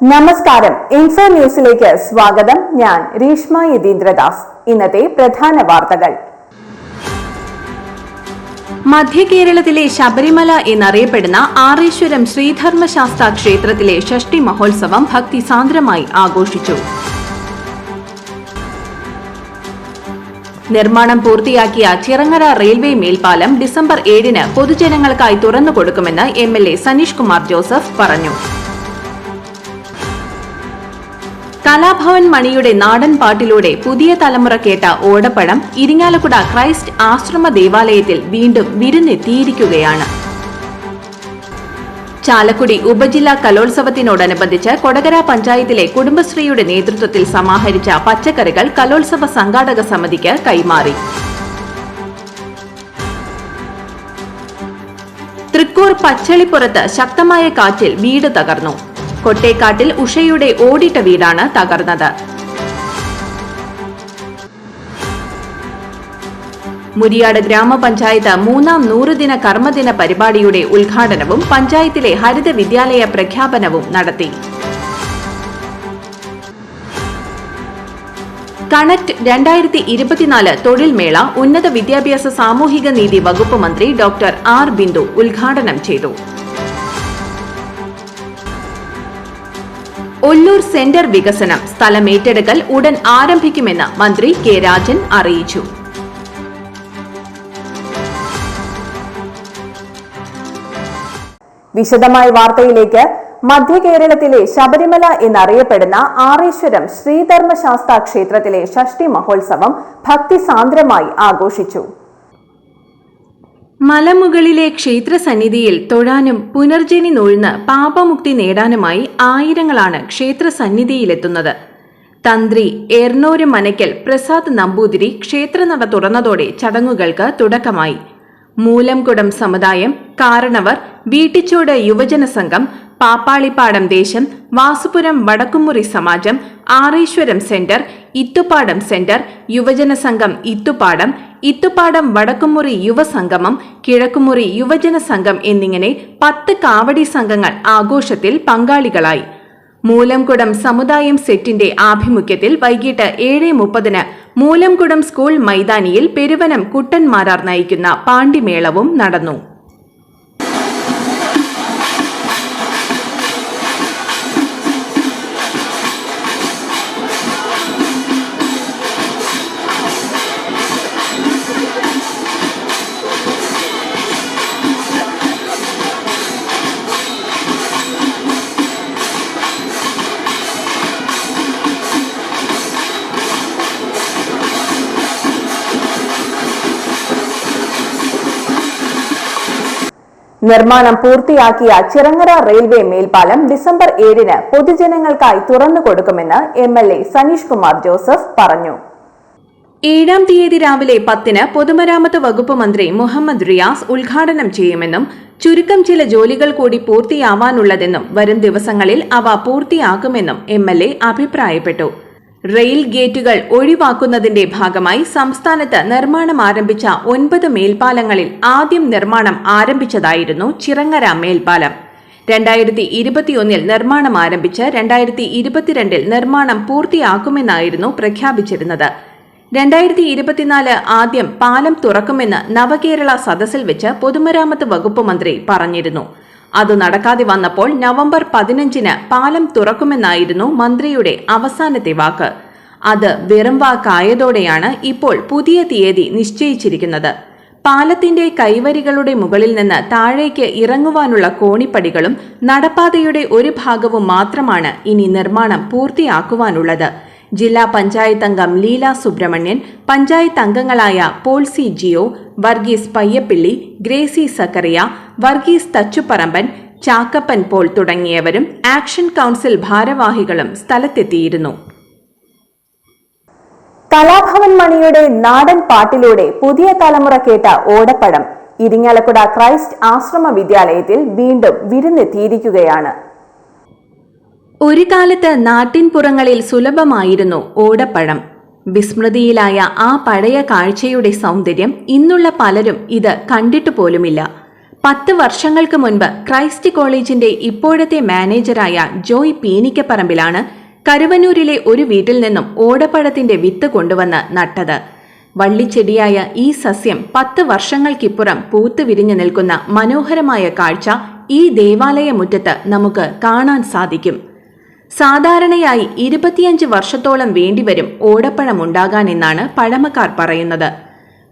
നമസ്കാരം. ഇൻഫോ ന്യൂസിലേക്ക് സ്വാഗതം. ഞാൻ രീഷ്മ യതീന്ദ്രദാസ്. ഇന്നത്തെ പ്രധാന വാർത്തകൾ. മധ്യ കേരളത്തിലെ ശബരിമല എന്നറിയപ്പെടുന്ന ആറേശ്വരം ശ്രീധർമ്മശാസ്ത്ര ക്ഷേത്രത്തിലെ ഷഷ്ടി മഹോത്സവം ഭക്തിസാന്ദ്രമായി ആഘോഷിച്ചു. നിർമ്മാണം പൂർത്തിയാക്കിയ ചിറങ്ങര റെയിൽവേ മേൽപ്പാലം ഡിസംബർ ഏഴിന് പൊതുജനങ്ങൾക്കായി തുറന്നു കൊടുക്കുമെന്ന് M L A Saneesh Kumar Joseph പറഞ്ഞു. കലാഭവൻ മണിയുടെ നാടൻ പാട്ടിലൂടെ പുതിയ തലമുറ കേട്ട ഓടപ്പഴം ഇരിങ്ങാലക്കുട ക്രൈസ്റ്റ് ആശ്രമ ദേവാലയത്തിൽ വീണ്ടും വിരുന്നെത്തിയിരിക്കുകയാണ്. ചാലക്കുടി ഉപജില്ലാ കലോത്സവത്തിനോടനുബന്ധിച്ച് കൊടകര പഞ്ചായത്തിലെ കുടുംബശ്രീയുടെ നേതൃത്വത്തിൽ സമാഹരിച്ച പച്ചക്കറികൾ കലോത്സവ സംഘാടക സമിതിക്ക് കൈമാറി. തൃക്കൂർ പച്ചളിപ്പുറത്ത് ശക്തമായ കാറ്റിൽ വീട് തകർന്നു. കൊട്ടേക്കാട്ടിൽ ഉഷയുടെ ഓടിട്ട വീടാണ് തകർന്നത്. മുരിയാട് ഗ്രാമപഞ്ചായത്ത് മൂന്നാം നൂറുദിന കർമ്മദിന പരിപാടിയുടെ ഉദ്ഘാടനവും പഞ്ചായത്തിലെ ഹരിത വിദ്യാലയ പ്രഖ്യാപനവും നടത്തി. കണക്ട് രണ്ടായിരത്തി ഇരുപത്തിനാല് തൊഴിൽ മേള ഉന്നത വിദ്യാഭ്യാസ സാമൂഹിക നീതി വകുപ്പ് മന്ത്രി ഡോക്ടർ ആർ ബിന്ദു ഉദ്ഘാടനം ചെയ്തു. ഒല്ലൂർ സെന്റർ വികസനം സ്ഥലമേറ്റെടുക്കൽ ഉടൻ ആരംഭിക്കുമെന്ന് മന്ത്രി കെ രാജൻ അറിയിച്ചു. വിശദമായ വാർത്തയിലേക്ക് മധ്യ കേരളത്തിലെ ശബരിമല എന്നറിയപ്പെടുന്ന ആറേശ്വരം ശ്രീധർമ്മശാസ്ത്ര ക്ഷേത്രത്തിലെ ഷഷ്ടി മഹോത്സവം ഭക്തിസാന്ദ്രമായി ആഘോഷിച്ചു. മലമുകളിലെ ക്ഷേത്രസന്നിധിയിൽ തൊഴാനും പുനർജനി നൂഴ്ന്ന് പാപമുക്തി നേടാനുമായി ആയിരങ്ങളാണ് ക്ഷേത്രസന്നിധിയിലെത്തുന്നത്. തന്ത്രി എർണൂര് മനയ്ക്കൽ പ്രസാദ് നമ്പൂതിരി ക്ഷേത്രനട തുറന്നതോടെ ചടങ്ങുകൾക്ക് തുടക്കമായി. മൂലംകുടം സമുദായം കാരണവർ വീട്ടിച്ചോട് യുവജന സംഘം പാപ്പാളിപ്പാടം ദേശം വാസുപുരം വടക്കുമുറി സമാജം ആറീശ്വരം സെന്റർ ഇത്തുപ്പാടം സെന്റർ യുവജന സംഘം ഇത്തുപ്പാടം ഇത്തുപ്പാടം വടക്കുമുറി യുവസംഗമം കിഴക്കുമുറി യുവജന സംഘം എന്നിങ്ങനെ പത്ത് കാവടി സംഘങ്ങൾ ആഘോഷത്തിൽ പങ്കാളികളായി. മൂലംകുടം സമുദായം സെറ്റിന്റെ ആഭിമുഖ്യത്തിൽ വൈകിട്ട് ഏഴ് മുപ്പതിന് മൂലംകുടം സ്കൂൾ മൈതാനിയിൽ പെരുവനം കുട്ടന്മാരാർ നയിക്കുന്ന പാണ്ടിമേളവും നടന്നു. നിർമ്മാണം പൂർത്തിയാക്കിയ ചിറങ്ങര റെയിൽവേ മേൽപ്പാലം ഡിസംബർ ഏഴിന് പൊതുജനങ്ങൾക്കായി തുറന്നു കൊടുക്കുമെന്ന് M L A Saneesh Kumar Joseph പറഞ്ഞു. ഏഴാം തീയതി രാവിലെ പത്തിന് പൊതുമരാമത്ത് വകുപ്പ് മന്ത്രി മുഹമ്മദ് റിയാസ് ഉദ്ഘാടനം ചെയ്യുമെന്നും ചുരുക്കം ചില ജോലികൾ കൂടി പൂർത്തിയാവാനുള്ളതെന്നും വരും ദിവസങ്ങളിൽ അവ പൂർത്തിയാക്കുമെന്നും എം അഭിപ്രായപ്പെട്ടു. റെയിൽ ഗേറ്റുകൾ ഒഴിവാക്കുന്നതിന്റെ ഭാഗമായി സംസ്ഥാനത്ത് നിർമ്മാണം ആരംഭിച്ച ഒൻപത് മേൽപ്പാലങ്ങളിൽ ആദ്യം നിർമ്മാണം ആരംഭിച്ചതായിരുന്നു ചിറങ്ങര മേൽപ്പാലം. രണ്ടായിരത്തി ഇരുപത്തിയൊന്നിൽ നിർമ്മാണം ആരംഭിച്ച് രണ്ടായിരത്തി ഇരുപത്തിരണ്ടിൽ നിർമ്മാണം പൂർത്തിയാക്കുമെന്നായിരുന്നു പ്രഖ്യാപിച്ചിരുന്നത്. രണ്ടായിരത്തി ഇരുപത്തിനാല് ആദ്യം പാലം തുറക്കുമെന്ന് നവകേരള സദസ്സിൽ വെച്ച് പൊതുമരാമത്ത് വകുപ്പ് മന്ത്രി പറഞ്ഞിരുന്നു. അത് നടക്കാതെ വന്നപ്പോൾ നവംബർ പതിനഞ്ചിന് പാലം തുറക്കുമെന്നായിരുന്നു മന്ത്രിയുടെ അവസാനത്തെ വാക്ക്. അത് വെറും വാക്കായതോടെയാണ് ഇപ്പോൾ പുതിയ തീയതി നിശ്ചയിച്ചിരിക്കുന്നത്. പാലത്തിന്റെ കൈവരികളുടെ മുകളിൽ നിന്ന് താഴേക്ക് ഇറങ്ങുവാനുള്ള കോണിപ്പടികളും നടപ്പാതയുടെ ഒരു ഭാഗവും മാത്രമാണ് ഇനി നിർമ്മാണം പൂർത്തിയാക്കുവാനുള്ളത്. ജില്ലാ പഞ്ചായത്ത് അംഗം ലീല സുബ്രഹ്മണ്യൻ പഞ്ചായത്ത് അംഗങ്ങളായ പോൾസി ജിയോ വർഗീസ് പയ്യപ്പിള്ളി ഗ്രേസി സക്കറിയ വർഗീസ് തച്ചുപറമ്പൻ ചാക്കപ്പൻ പോൾ തുടങ്ങിയവരും ആക്ഷൻ കൗൺസിൽ ഭാരവാഹികളും സ്ഥലത്തെത്തിയിരുന്നു. കലാഭവൻ മണിയുടെ നാടൻ പാട്ടിലൂടെ പുതിയ തലമുറ കേട്ട ഓടപ്പഴം ഇരിങ്ങാലക്കുട ക്രൈസ്റ്റ് ആശ്രമ വിദ്യാലയത്തിൽ വീണ്ടും വിരുന്നെത്തിയിരിക്കുകയാണ്. ഒരു കാലത്ത് നാട്ടിൻപുറങ്ങളിൽ സുലഭമായിരുന്നു ഓടപ്പഴം. വിസ്മൃതിയിലായ ആ പഴയ കാഴ്ചയുടെ സൗന്ദര്യം ഇന്നുള്ള പലരും ഇത് കണ്ടിട്ടു പോലുമില്ല പത്ത് വർഷങ്ങൾക്ക് മുൻപ് ക്രൈസ്റ്റ് കോളേജിന്റെ ഇപ്പോഴത്തെ മാനേജറായ ജോയ് പീനിക്കപ്പറമ്പിലാണ് കരുവന്നൂരിലെ ഒരു വീട്ടിൽ നിന്നും ഓടപ്പഴത്തിന്റെ വിത്ത് കൊണ്ടുവന്ന് നട്ടത്. വള്ളിച്ചെടിയായ ഈ സസ്യം പത്ത് വർഷങ്ങൾക്കിപ്പുറം പൂത്തു വിരിഞ്ഞു നിൽക്കുന്ന മനോഹരമായ കാഴ്ച ഈ ദേവാലയ മുറ്റത്ത് നമുക്ക് കാണാൻ സാധിക്കും. സാധാരണയായി ഇരുപത്തിയഞ്ച് വർഷത്തോളം വേണ്ടിവരും ഓടപ്പഴം ഉണ്ടാകാൻ എന്നാണ് പഴമക്കാർ പറയുന്നത്.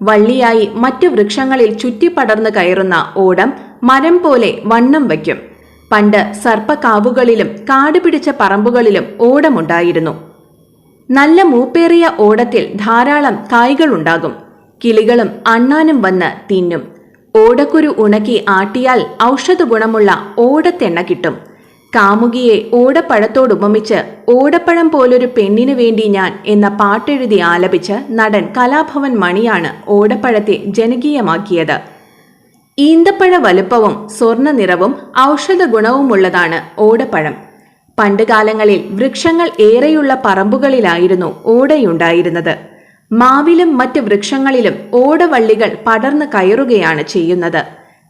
വള്ളിയായി മറ്റു വൃക്ഷങ്ങളിൽ ചുറ്റിപ്പടർന്നു കയറുന്ന ഓടം മരം പോലെ വണ്ണം വയ്ക്കും. പണ്ട് സർപ്പക്കാവുകളിലും കാട് പിടിച്ച പറമ്പുകളിലും ഓടമുണ്ടായിരുന്നു. നല്ല മൂപ്പേറിയ ഓടത്തിൽ ധാരാളം കായ്കളുണ്ടാകും. കിളികളും അണ്ണാനും വന്ന് തിന്നും. ഓടക്കുരു ഉണക്കി ആട്ടിയാൽ ഔഷധ ഗുണമുള്ള ഓടത്തെണ്ണ കിട്ടും. കാമുകിയെ ഓടപ്പഴത്തോടുപമിച്ച് ഓടപ്പഴം പോലൊരു പെണ്ണിനു വേണ്ടി ഞാൻ എന്ന പാട്ടെഴുതി ആലപിച്ച് നടൻ കലാഭവൻ മണിയാണ് ഓടപ്പഴത്തെ ജനകീയമാക്കിയത്. ഈന്തപ്പഴ വലുപ്പവും സ്വർണ നിറവും ഔഷധ ഗുണവുമുള്ളതാണ് ഓടപ്പഴം. പണ്ടുകാലങ്ങളിൽ വൃക്ഷങ്ങൾ ഏറെയുള്ള പറമ്പുകളിലായിരുന്നു ഓടയുണ്ടായിരുന്നത്. മാവിലും മറ്റ് വൃക്ഷങ്ങളിലും ഓടവള്ളികൾ പടർന്നു കയറുകയാണ് ചെയ്യുന്നത്.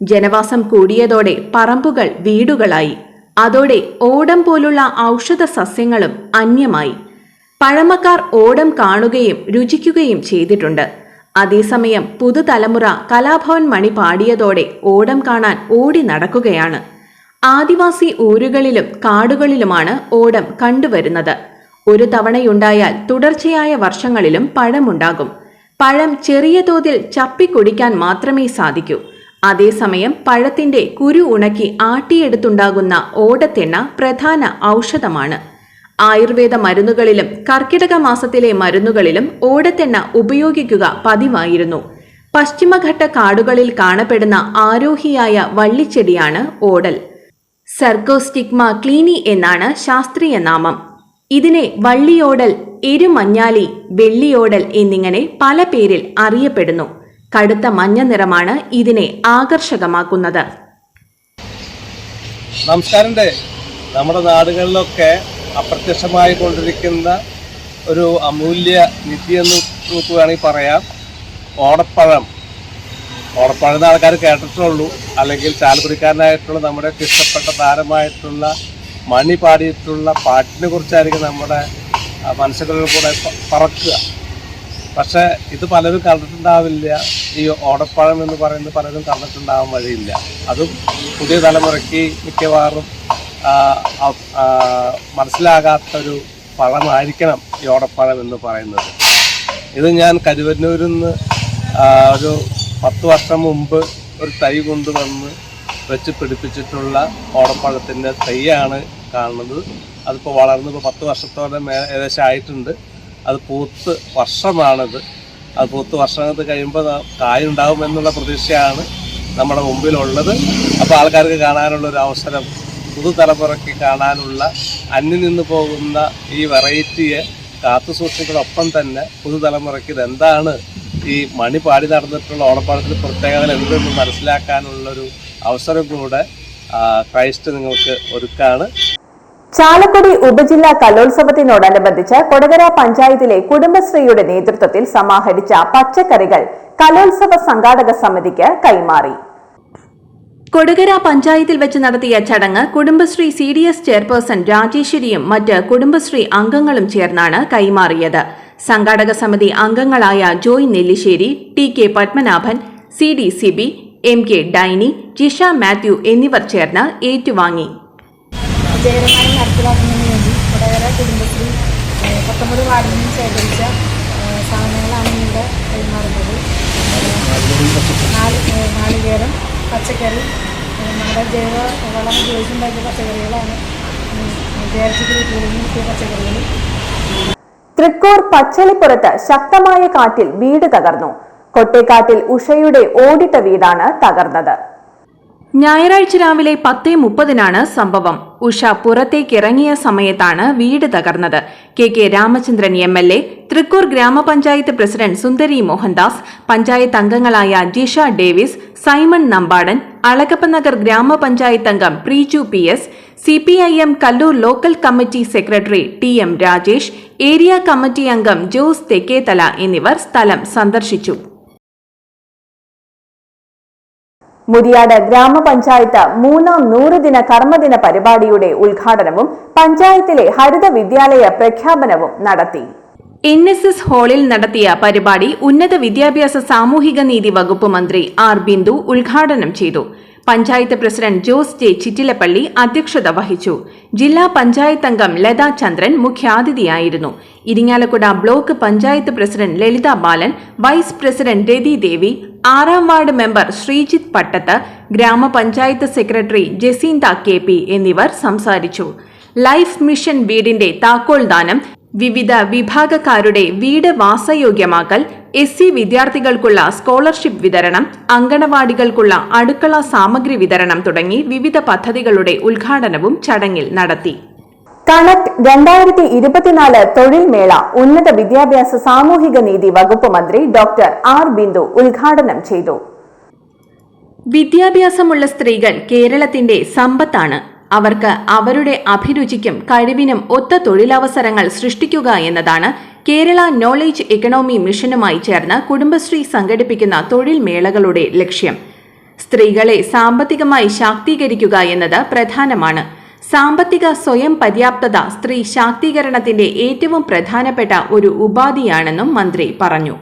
ജനവാസം കൂടിയതോടെ പറമ്പുകൾ വീടുകളായി. അതോടെ ഓടം പോലുള്ള ഔഷധ സസ്യങ്ങളും അന്യമായി. പഴമക്കാർ ഓടം കാണുകയും രുചിക്കുകയും ചെയ്തിട്ടുണ്ട്. അതേസമയം പുതുതലമുറ കലാഭവൻ മണി പാടിയതോടെ ഓടം കാണാൻ ഓടി നടക്കുകയാണ്. ആദിവാസി ഊരുകളിലും കാടുകളിലുമാണ് ഓടം കണ്ടുവരുന്നത്. ഒരു തവണയുണ്ടായാൽ തുടർച്ചയായ വർഷങ്ങളിലും പഴമുണ്ടാകും. പഴം ചെറിയ തോതിൽ ചപ്പിക്കുടിക്കാൻ മാത്രമേ സാധിക്കൂ. അതേസമയം പഴത്തിന്റെ കുരു ഉണക്കി ആട്ടിയെടുത്തുണ്ടാകുന്ന ഓടത്തെണ്ണ പ്രധാന ഔഷധമാണ്. ആയുർവേദ മരുന്നുകളിലും കർക്കിടക മാസത്തിലെ മരുന്നുകളിലും ഓടത്തെണ്ണ ഉപയോഗിക്കുക പതിവായിരുന്നു. പശ്ചിമഘട്ട കാടുകളിൽ കാണപ്പെടുന്ന ആരോഹിയായ വള്ളിച്ചെടിയാണ് ഓടൽ. സർക്കോസ്റ്റിഗ്മ ക്ലീനി എന്നാണ് ശാസ്ത്രീയ നാമം. ഇതിനെ വള്ളിയോടൽ എരുമഞ്ഞാലി വെള്ളിയോടൽ എന്നിങ്ങനെ പല പേരിൽ അറിയപ്പെടുന്നു. കടുത്ത മഞ്ഞ നിറമാണ് ഇതിനെ ആകർഷകമാക്കുന്നത്. നമസ്കാരമുണ്ട് നമ്മുടെ നാടുകളിലൊക്കെ അപ്രത്യക്ഷമായി കൊണ്ടിരിക്കുന്ന ഒരു അമൂല്യ നിധി എന്ന് നോക്കുകയാണെങ്കിൽ പറയാം. ഓടപ്പഴം ഓടപ്പഴം ആൾക്കാർ കേട്ടിട്ടുള്ളൂ. അല്ലെങ്കിൽ ചാലക്കുടിക്കാരനായിട്ടുള്ള നമ്മുടെ ഇഷ്ടപ്പെട്ട താരമായിട്ടുള്ള മണി പാടിയിട്ടുള്ള പാട്ടിനെ കുറിച്ചായിരിക്കും നമ്മുടെ മനസ്സുകളിൽ കൂടെ പറക്കുക. പക്ഷേ ഇത് പലരും കണ്ടിട്ടുണ്ടാവില്ല. ഈ ഓടപ്പഴം എന്ന് പറയുന്നത് പലരും കണ്ടിട്ടുണ്ടാവാൻ വഴിയില്ല. അതും പുതിയ തലമുറയ്ക്ക് മിക്കവാറും മനസ്സിലാകാത്തൊരു പഴമായിരിക്കണം ഈ ഓടപ്പഴം എന്ന് പറയുന്നത്. ഇത് ഞാൻ കരുവന്നൂരിൽ നിന്ന് ഒരു പത്ത് വർഷം മുമ്പ് ഒരു തൈ കൊണ്ടുവന്ന് വെച്ച് പിടിപ്പിച്ചിട്ടുള്ള ഓടപ്പഴത്തിന്റെ തൈയാണ് കാണുന്നത്. അതിപ്പോൾ വളർന്ന് ഇപ്പോൾ പത്ത് വർഷത്തോടെ ഏകദേശം ആയിട്ടുണ്ട്. അത് പൂത്ത് വർഷമാണിത്. അത് പൂത്ത് വർഷത്ത് കഴിയുമ്പോൾ കായുണ്ടാവും എന്നുള്ള പ്രതീക്ഷയാണ് നമ്മുടെ മുമ്പിലുള്ളത്. അപ്പോൾ ആൾക്കാർക്ക് കാണാനുള്ള ഒരു അവസരം പുതുതലമുറയ്ക്ക് കാണാനുള്ള അന്യം നിന്ന് പോകുന്ന ഈ വെറൈറ്റിയെ കാത്തു സൂക്ഷിക്കുന്നതോടൊപ്പം തന്നെ പുതുതലമുറയ്ക്ക് ഇതെന്താണ് ഈ മണി പാടി നടന്നിട്ടുള്ള ഓണപ്പാടത്തിൽ പ്രത്യേകത എന്തെന്ന് മനസ്സിലാക്കാനുള്ളൊരു അവസരം കൂടെ ക്രൈസ്റ്റ് നിങ്ങൾക്ക് ഒരുക്കാണ്. ചാലക്കുടി ഉപജില്ലാ കലോത്സവത്തിനോടനുബന്ധിച്ച് കൊടകര പഞ്ചായത്തിലെ കുടുംബശ്രീയുടെ നേതൃത്വത്തിൽ സമാഹരിച്ച പച്ചക്കറികൾ കലോത്സവ സംഘാടക സമിതിക്ക് കൈമാറി. കൊടകര പഞ്ചായത്തിൽ വെച്ച് നടത്തിയ ചടങ്ങ് Kudumbashree C D S chairperson രാജേശ്വരിയും മറ്റ് കുടുംബശ്രീ അംഗങ്ങളും ചേർന്നാണ് കൈമാറിയത്. സംഘാടക സമിതി അംഗങ്ങളായ Joy Nellissery T K Padmanabhan C D Sibi M K Dainy Jisha Mathew എന്നിവർ ചേർന്ന് ഏറ്റുവാങ്ങി. വിജയകരമായി നടപ്പിലാക്കുന്നതിന് വേണ്ടി കൊടകര കുടുംബശ്രീ പത്തൊമ്പത് വാർഡിൽ നിന്ന് ശേഖരിച്ച സാധനങ്ങളാണ് ഇവിടെ കൈമാറുന്നത്. നാല് നാളികേരം പച്ചക്കറി നമ്മുടെ ജൈവ വളം ഉപയോഗിച്ചുണ്ടാക്കിയ പച്ചക്കറികളാണ് വിദ്യാർത്ഥികൾ കിട്ടിയ പച്ചക്കറികൾ. തൃക്കൂർ പച്ചളിപ്പുറത്ത് ശക്തമായ കാറ്റിൽ വീട് തകർന്നു. കൊട്ടേക്കാട്ടിൽ ഉഷയുടെ ഓടിട്ട വീടാണ് തകർന്നത്. ഞായറാഴ്ച രാവിലെ പത്തേ മുപ്പതിനാണ് സംഭവം. ഉഷ പുറത്തേക്ക് ഇറങ്ങിയ സമയത്താണ് വീട് തകർന്നത്. K K Ramachandran M L A Thrikkur Gramapanchayat president Sundari Mohandas panchayat അംഗങ്ങളായ ജിഷ ഡേവിസ് സൈമൺ നമ്പാടൻ അളകപ്പനഗർ ഗ്രാമപഞ്ചായത്ത് അംഗം Preeju P S C P I M Kallur local committee secretary T M Rajesh area committee അംഗം ജോസ് തെക്കേതല എന്നിവർ സ്ഥലം സന്ദർശിച്ചു. മുരിയാട് ഗ്രാമപഞ്ചായത്ത് മൂന്നാം നൂറുദിന കർമ്മദിന പരിപാടിയുടെ ഉദ്ഘാടനവും പഞ്ചായത്തിലെ ഹരിത വിദ്യാലയ പ്രഖ്യാപനവും നടത്തി. എൻ എസ് എസ് ഹാളിൽ നടത്തിയ പരിപാടി ഉന്നത വിദ്യാഭ്യാസ സാമൂഹിക നീതി വകുപ്പ് മന്ത്രി ആർ ബിന്ദു ഉദ്ഘാടനം ചെയ്തു. Panchayat president Jose J Chittilappilly അധ്യക്ഷത വഹിച്ചു. ജില്ലാ പഞ്ചായത്ത് അംഗം Latha Chandran മുഖ്യാതിഥിയായിരുന്നു. Irinjalakuda block panchayat president Lalitha Balan vice president Rathi Devi ആറാം വാർഡ് മെമ്പർ ശ്രീജിത്ത് പട്ടത്ത് ഗ്രാമപഞ്ചായത്ത് സെക്രട്ടറി ജസീന്ത കെ പി എന്നിവർ സംസാരിച്ചു. ലൈഫ് മിഷൻ വീടിന്റെ താക്കോൽ ദാനം വിവിധ വിഭാഗക്കാരുടെ വീട് വാസയോഗ്യമാക്കൽ എസ് സി വിദ്യാർത്ഥികൾക്കുള്ള സ്കോളർഷിപ്പ് വിതരണം അങ്കണവാടികൾക്കുള്ള അടുക്കള സാമഗ്രി വിതരണം തുടങ്ങി വിവിധ പദ്ധതികളുടെ ഉദ്ഘാടനവും ചടങ്ങിൽ നടത്തി. കണക്ട് രണ്ടായിരത്തി ഇരുപത്തിനാല് തൊഴിൽ മേള ഉന്നത വിദ്യാഭ്യാസ സാമൂഹിക നീതി വകുപ്പ് മന്ത്രി ഡോക്ടർ ആർ ബിന്ദു ഉദ്ഘാടനം ചെയ്തു. വിദ്യാഭ്യാസമുള്ള സ്ത്രീകൾ കേരളത്തിന്റെ സമ്പത്താണ്. അവർക്ക് അവരുടെ അഭിരുചിക്കും കഴിവിനും ഒത്ത തൊഴിലവസരങ്ങൾ സൃഷ്ടിക്കുക എന്നതാണ് കേരള നോളേജ് എക്കണോമി മിഷനുമായി ചേർന്ന് കുടുംബശ്രീ സംഘടിപ്പിക്കുന്ന തൊഴിൽ മേളകളുടെ ലക്ഷ്യം. സ്ത്രീകളെ സാമ്പത്തികമായി ശാക്തീകരിക്കുക എന്നത് പ്രധാനമാണ്. സാമ്പത്തിക സ്വയം പര്യാപ്തത സ്ത്രീ ശാക്തീകരണത്തിന്റെ ഏറ്റവും പ്രധാനപ്പെട്ട ഒരു ഉപാധിയാണെന്നും മന്ത്രി പറഞ്ഞു.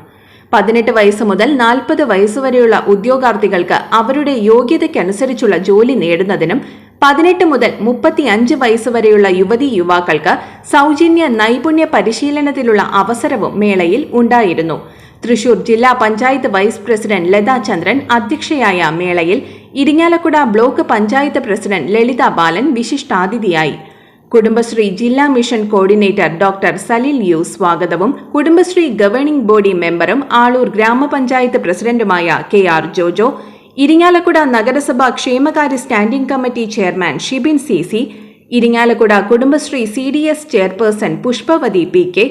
പതിനെട്ട് വയസ്സ് മുതൽ നാൽപ്പത് വയസ്സുവരെയുള്ള ഉദ്യോഗാർത്ഥികൾക്ക് അവരുടെ യോഗ്യതയ്ക്കനുസരിച്ചുള്ള ജോലി നേടുന്നതിനും പതിനെട്ട് മുതൽ മുപ്പത്തിയഞ്ച് വയസ്സുവരെയുള്ള യുവതി യുവാക്കൾക്ക് സൗജന്യ നൈപുണ്യ പരിശീലനത്തിലുള്ള അവസരവും മേളയിൽ ഉണ്ടായിരുന്നു. തൃശൂർ ജില്ലാ പഞ്ചായത്ത് വൈസ് പ്രസിഡന്റ് ലതാ ചന്ദ്രൻ അധ്യക്ഷയായ മേളയിൽ ഇരിങ്ങാലക്കുട ബ്ലോക്ക് പഞ്ചായത്ത് പ്രസിഡന്റ് ലളിത ബാലൻ വിശിഷ്ടാതിഥിയായി. കുടുംബശ്രീ ജില്ലാ mission coordinator doctor Saleel U സ്വാഗതവും. കുടുംബശ്രീ ഗവേണിംഗ് ബോഡി മെമ്പറും ആളൂർ ഗ്രാമപഞ്ചായത്ത് പ്രസിഡന്റുമായ കെ ആർ ജോജോ ഇരിങ്ങാലക്കുട നഗരസഭാ ക്ഷേമകാര്യ standing committee chairman Shibin C C Irinjalakuda Kudumbashree C D S chairperson Pushpavathi P K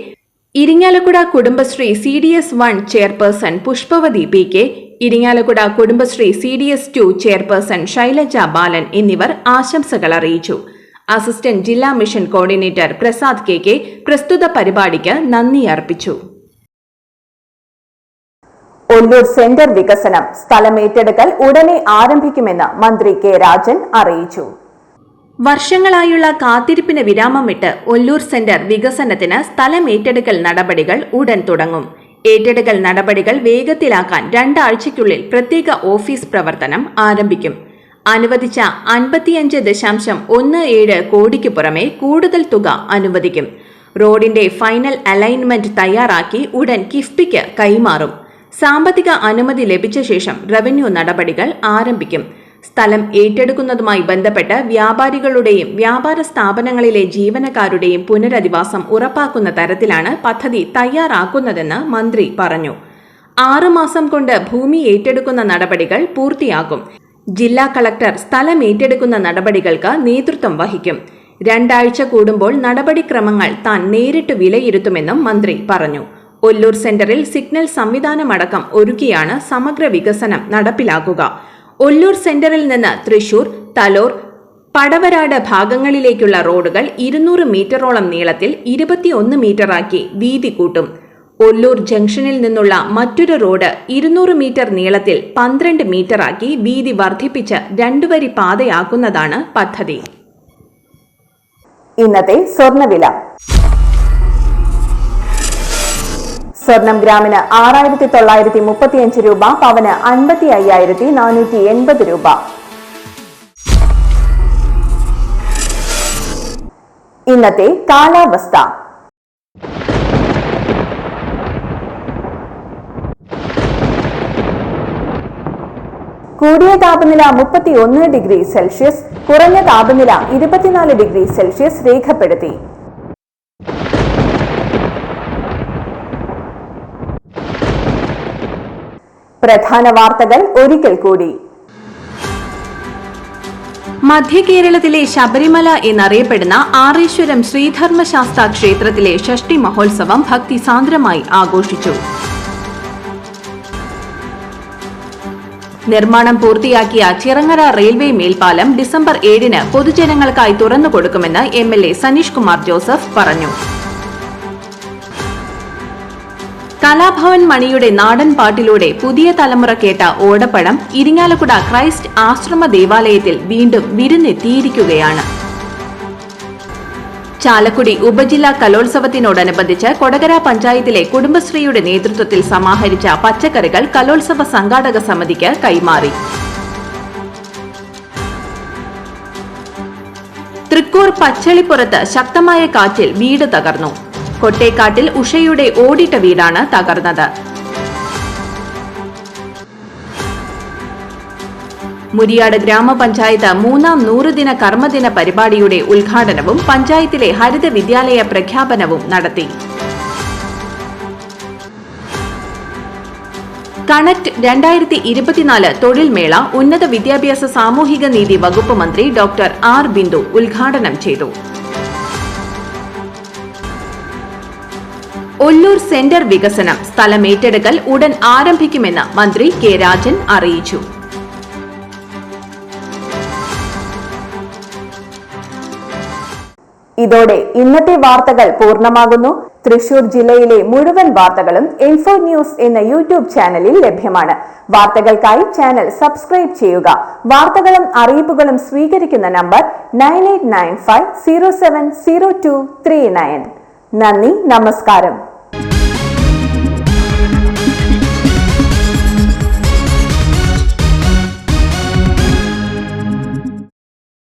Irinjalakuda Kudumbashree C D S one chairperson Pushpavathi P K Irinjalakuda Kudumbashree C D S two chairperson Shailaja Balan എന്നിവർ ആശംസകൾ അറിയിച്ചു. Assistant ജില്ലാ mission coordinator Prasad K K പ്രസ്തുത പരിപാടിക്ക് നന്ദി അർപ്പിച്ചു. Ollur centre വികസനം സ്ഥലമേറ്റെടുക്കൽ ഉടനെ ആരംഭിക്കുമെന്ന് മന്ത്രി കെ രാജൻ അറിയിച്ചു. വർഷങ്ങളായുള്ള കാത്തിരിപ്പിന് വിരാമമിട്ട് ഒല്ലൂർ സെന്റർ വികസനത്തിന് സ്ഥലം ഏറ്റെടുക്കൽ നടപടികൾ ഉടൻ തുടങ്ങും. ഏറ്റെടുക്കൽ നടപടികൾ വേഗത്തിലാക്കാൻ രണ്ടാഴ്ചയ്ക്കുള്ളിൽ പ്രത്യേക ഓഫീസ് പ്രവർത്തനം ആരംഭിക്കും. അനുവദിച്ച അൻപത്തിയഞ്ച് ദശാംശം ഒന്ന് ഏഴ് കോടിക്ക് പുറമെ കൂടുതൽ തുക അനുവദിക്കും. റോഡിന്റെ ഫൈനൽ അലൈൻമെന്റ് തയ്യാറാക്കി ഉടൻ കിഫ്ബിക്ക് കൈമാറും. സാമ്പത്തിക അനുമതി ലഭിച്ച ശേഷം റവന്യൂ നടപടികൾ ആരംഭിക്കും. സ്ഥലം ഏറ്റെടുക്കുന്നതുമായി ബന്ധപ്പെട്ട് വ്യാപാരികളുടെയും വ്യാപാര സ്ഥാപനങ്ങളിലെ ജീവനക്കാരുടെയും പുനരധിവാസം ഉറപ്പാക്കുന്ന തരത്തിലാണ് പദ്ധതി തയ്യാറാക്കുന്നതെന്ന് മന്ത്രി പറഞ്ഞു. ആറുമാസം കൊണ്ട് ഭൂമി ഏറ്റെടുക്കുന്ന നടപടികൾ പൂർത്തിയാകും. ജില്ലാ കളക്ടർ സ്ഥലം ഏറ്റെടുക്കുന്ന നടപടികൾക്ക് നേതൃത്വം വഹിക്കും. രണ്ടാഴ്ച കൂടുമ്പോൾ നടപടിക്രമങ്ങൾ താൻ നേരിട്ട് വിലയിരുത്തുമെന്നും മന്ത്രി പറഞ്ഞു. ഒല്ലൂർ സെന്ററിൽ സിഗ്നൽ സംവിധാനമടക്കം ഒരുക്കിയാണ് സമഗ്ര വികസനം നടപ്പിലാക്കുക. ഒല്ലൂർ സെന്ററിൽ നിന്ന് തൃശൂർ തലോർ പടവരാട് ഭാഗങ്ങളിലേക്കുള്ള റോഡുകൾ ഇരുന്നൂറ് മീറ്ററോളം നീളത്തിൽ ഇരുപത്തിയൊന്ന് മീറ്ററാക്കി വീതി കൂട്ടും. ഒല്ലൂർ ജംഗ്ഷനിൽ നിന്നുള്ള മറ്റൊരു റോഡ് ഇരുന്നൂറ് മീറ്റർ നീളത്തിൽ പന്ത്രണ്ട് മീറ്ററാക്കി വീതി വർദ്ധിപ്പിച്ച് രണ്ടുവരി പാതയാക്കുന്നതാണ് പദ്ധതി. ഇന്നത്തെ സ്വർണവില. സ്വർണം ഗ്രാമിന് ആറായിരത്തി തൊള്ളായിരത്തി മുപ്പത്തിയഞ്ച് രൂപ പവന് അൻപത്തി അയ്യായിരത്തി നാനൂറ്റി എൺപത് രൂപ. ഇന്നത്തെ കാലാവസ്ഥ. കൂടിയ താപനില മുപ്പത്തി ഒന്ന് ഡിഗ്രി സെൽഷ്യസ് കുറഞ്ഞ താപനില ഇരുപത്തിനാല് ഡിഗ്രി സെൽഷ്യസ് രേഖപ്പെടുത്തി. പ്രധാന വാർത്തകൾ ഒരിക്കൽ കൂടി. മധ്യ കേരളത്തിലെ ശബരിമല എന്നറിയപ്പെടുന്ന ആറേശ്വരം ശ്രീധർമ്മശാസ്ത്ര ക്ഷേത്രത്തിലെ ഷഷ്ടി മഹോത്സവം ഭക്തി സാന്ദ്രമായി ആഘോഷിച്ചു. നിർമ്മാണം പൂർത്തിയാക്കിയ ചിറങ്ങര റെയിൽവേ മേൽപ്പാലം ഡിസംബർ ഏഴിന് പൊതുജനങ്ങൾക്കായി തുറന്നു കൊടുക്കുമെന്ന് M L A Saneesh Kumar Joseph പറഞ്ഞു. കലാഭവൻ മണിയുടെ നാടൻ പാട്ടിലൂടെ പുതിയ തലമുറ കേട്ട ഓടപ്പഴം ഇരിങ്ങാലക്കുട ക്രൈസ്റ്റ് ആശ്രമ ദേവാലയത്തിൽ വീണ്ടും വിരുന്നെത്തിയിരിക്കുകയാണ്. ചാലക്കുടി ഉപജില്ലാ കലോത്സവത്തിനോടനുബന്ധിച്ച് കൊടകര പഞ്ചായത്തിലെ കുടുംബശ്രീയുടെ നേതൃത്വത്തിൽ സമാഹരിച്ച പച്ചക്കറികൾ കലോത്സവ സംഘാടക സമിതിക്ക് കൈമാറി. തൃക്കൂർ പച്ചളിപ്പുറത്ത് ശക്തമായ കാറ്റിൽ വീട് തകർന്നു. കൊട്ടേക്കാട്ടിൽ ഉഷയുടെ ഓടിട്ട വീടാണ് തകർന്നത്. മുരിയാട് ഗ്രാമപഞ്ചായത്ത് മൂന്നാം നൂറുദിന കർമ്മദിന പരിപാടിയുടെ ഉദ്ഘാടനവും പഞ്ചായത്തിലെ ഹരിത വിദ്യാലയ പ്രഖ്യാപനവും നടത്തി. കണക്ട് രണ്ടായിരത്തി ഇരുപത്തിനാല് തൊഴിൽ മേള ഉന്നത വിദ്യാഭ്യാസ സാമൂഹിക നീതി വകുപ്പ് മന്ത്രി ഡോക്ടർ ആർ ബിന്ദു ഉദ്ഘാടനം ചെയ്തു. ഒല്ലൂർ സെന്റർ വികസനം സ്ഥലമേറ്റെടുക്കൽ ഉടൻ ആരംഭിക്കുമെന്ന് മന്ത്രി കെ രാജൻ അറിയിച്ചു. ഇതോടെ ഇന്നത്തെ വാർത്തകൾ പൂർണമാകുന്നു. തൃശൂർ ജില്ലയിലെ മുഴുവൻ വാർത്തകളും ഇൻഫോ ന്യൂസ് എന്ന യൂട്യൂബ് ചാനലിൽ ലഭ്യമാണ്. വാർത്തകൾക്കായി ചാനൽ സബ്സ്ക്രൈബ് ചെയ്യുക. വാർത്തകളും അറിയിപ്പുകളും സ്വീകരിക്കുന്ന number nine nine five zero seven zero two three nine. നന്ദി നമസ്കാരം.